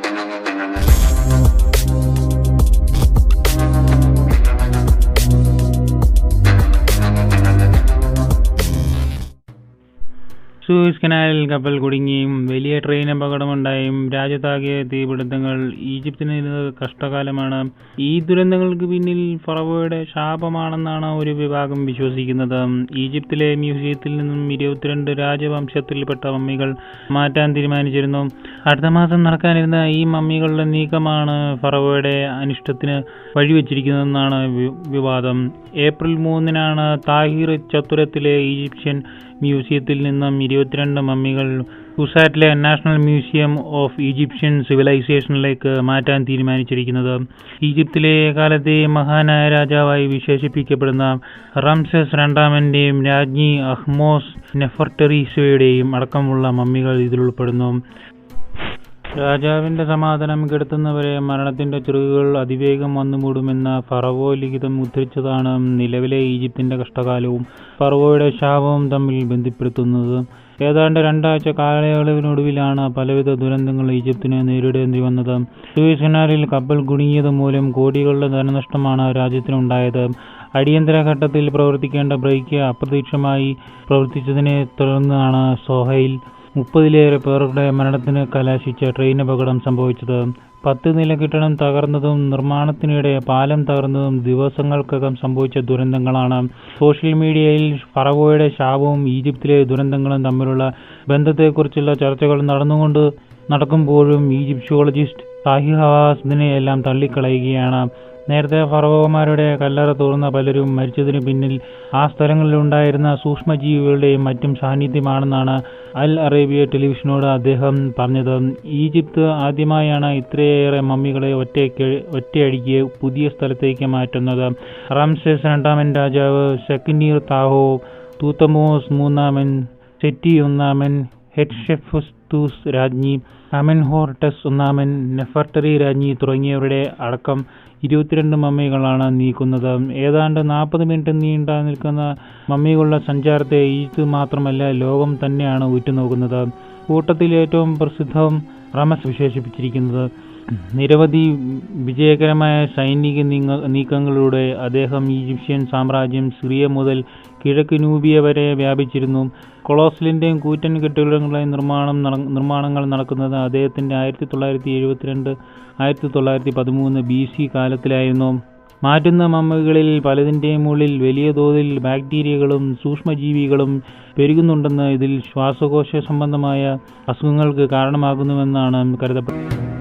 Thank you. Suez കനാലിൽ കപ്പൽ കുടുങ്ങിയും വലിയ ട്രെയിൻ അപകടമുണ്ടായും. രാജ്യത്താകെ തീപിടുത്തങ്ങൾ. ഈജിപ്തിന് കഷ്ടകാലമാണ്. ഈ ദുരന്തങ്ങൾക്ക് പിന്നിൽ ഫറവോയുടെ ശാപമാണെന്നാണ് ഒരു വിഭാഗം വിശ്വസിക്കുന്നത്. ഈജിപ്തിലെ മ്യൂസിയത്തിൽ നിന്നും ഇരുപത്തിരണ്ട് രാജവംശത്തിൽപ്പെട്ട മമ്മികൾ മാറ്റാൻ തീരുമാനിച്ചിരുന്നു. അടുത്ത മാസം നടക്കാനിരുന്ന ഈ മമ്മികളുടെ നീക്കമാണ് ഫറവോയുടെ അനിഷ്ടത്തിന് വഴിവെച്ചിരിക്കുന്നതെന്നാണ് വിവാദം. ഏപ്രിൽ മൂന്നിനാണ് താഹിർ ചത്തുരത്തിലെ ഈജിപ്ഷ്യൻ മ്യൂസിയത്തിൽ നിന്നും ഇരുപത്തിരണ്ട് മമ്മികൾ ഉസാറ്റിലെ നാഷണൽ മ്യൂസിയം ഓഫ് ഈജിപ്ഷ്യൻ സിവിലൈസേഷനിലേക്ക് മാറ്റാൻ തീരുമാനിച്ചിരിക്കുന്നത്. ഈജിപ്തിലെ കാലത്തെ മഹാനായ രാജാവായി വിശേഷിപ്പിക്കപ്പെടുന്ന റംസസ് രണ്ടാമന്റെയും രാജ്ഞി അഹ്മോസ് നെഫർട്ടറീസയുടെയും അടക്കമുള്ള മമ്മികൾ ഇതിലുൾപ്പെടുന്നു. രാജാവിന്റെ സമാധാനം കെടുത്തുന്നവരെ മരണത്തിന്റെ ചിറകുകൾ അതിവേഗം വന്നുമൂടുമെന്ന ഫറവോ ലിഖിതം ഉദ്ധരിച്ചതാണ് നിലവിലെ ഈജിപ്തിന്റെ കഷ്ടകാലവും ഫറവോയുടെ ശാപവും തമ്മിൽ ബന്ധപ്പെടുത്തുന്നത്. ഏതാണ്ട് രണ്ടാഴ്ച കാലയളവിനൊടുവിലാണ് പലവിധ ദുരന്തങ്ങൾ ഈജിപ്തിനെ നേരിടേണ്ടി വന്നത്. സൂയസ് കനാലിൽ കപ്പൽ കുടുങ്ങിയത് മൂലം കോടികളുടെ ധനനഷ്ടമാണ് രാജ്യത്തിനുണ്ടായത്. അടിയന്തര ഘട്ടത്തിൽ പ്രവർത്തിക്കേണ്ട ബ്രേക്ക് അപ്രതീക്ഷമായി പ്രവർത്തിച്ചതിനെ തുടർന്നാണ് സോഹയിൽ മുപ്പതിലേറെ പേരുടെ മരണത്തിന് കലാശിച്ച ട്രെയിൻ അപകടം സംഭവിച്ചത് പത്ത് നില കെട്ടിടം തകർന്നതും നിർമ്മാണത്തിനിടെ പാലം തകർന്നതും ദിവസങ്ങൾക്കകം സംഭവിച്ച ദുരന്തങ്ങളാണ്. സോഷ്യൽ മീഡിയയിൽ ഫറവോയുടെ ശാപവും ഈജിപ്തിലെ ദുരന്തങ്ങളും തമ്മിലുള്ള ബന്ധത്തെക്കുറിച്ചുള്ള ചർച്ചകൾ നടന്നുകൊണ്ട് നടക്കുമ്പോഴും ഈജിപ്ഷ്യോളജിസ്റ്റ് സാഹി ഹവാസ് ഇതിനെയെല്ലാം തള്ളിക്കളയുകയാണ്. നേരത്തെ ഫറവോമാരുടെ കല്ലറ തുറന്ന പലരും മരിച്ചതിനു പിന്നിൽ ആ സ്ഥലങ്ങളിലുണ്ടായിരുന്ന സൂക്ഷ്മജീവികളുടെയും മറ്റും സാന്നിധ്യമാണെന്നാണ് അൽ അറേബ്യ ടെലിവിഷനോട് അദ്ദേഹം പറഞ്ഞത്. ഈജിപ്ത് ആദ്യമായാണ് ഇത്രയേറെ മമ്മികളെ ഒറ്റയ്ക്ക് ഒറ്റയടിക്ക് പുതിയ സ്ഥലത്തേക്ക് മാറ്റുന്നത്. റംസെസ് രണ്ടാമൻ രാജാവ് സെക്കനീർ താഹോ തൂത്തമോസ് മൂന്നാമൻ സെറ്റി ഒന്നാമൻ ഹെഡ്ഷെഫുസ്തൂസ് രാജ്ഞി അമെൻഹോർട്ടസ് ഒന്നാമൻ നെഫർട്ടറി രാജ്ഞി തുടങ്ങിയവരുടെ അടക്കം ഇരുപത്തിരണ്ട് മമ്മികളാണ് നീക്കുന്നത്. ഏതാണ്ട് നാൽപ്പത് മിനിറ്റ് നീണ്ട നിൽക്കുന്ന മമ്മികളുടെ സഞ്ചാരത്തെ ഈജിപ്ത് മാത്രമല്ല ലോകം തന്നെയാണ് ഉറ്റുനോക്കുന്നത്. കൂട്ടത്തിൽ ഏറ്റവും പ്രസിദ്ധം റമസ് വിശേഷിപ്പിച്ചിരിക്കുന്നത്. നിരവധി വിജയകരമായ സൈനിക നീക്കങ്ങളിലൂടെ അദ്ദേഹം ഈജിപ്ഷ്യൻ സാമ്രാജ്യം സിറിയ മുതൽ കിഴക്ക് നൂബിയ വരെ വ്യാപിച്ചിരുന്നു. കൊളോസിലിന്റെയും കൂറ്റൻ കെട്ടിടങ്ങളുടെ നിർമ്മാണം നിർമ്മാണങ്ങൾ നടക്കുന്നത് അദ്ദേഹത്തിന്റെ ആയിരത്തി തൊള്ളായിരത്തി എഴുപത്തിരണ്ട് ആയിരത്തി തൊള്ളായിരത്തി പതിമൂന്ന് ബി സി കാലത്തിലായിരുന്നു. മാറ്റുന്ന മമ്മകളിൽ പലതിന്റെയും ഉള്ളിൽ വലിയ തോതിൽ ബാക്ടീരിയകളും സൂക്ഷ്മജീവികളും പെരുകുന്നുണ്ടെന്ന് ഇതിൽ ശ്വാസകോശ സംബന്ധമായ അസുഖങ്ങൾക്ക് കാരണമാകുന്നുവെന്നാണ് കരുതപ്പെടുന്നത്.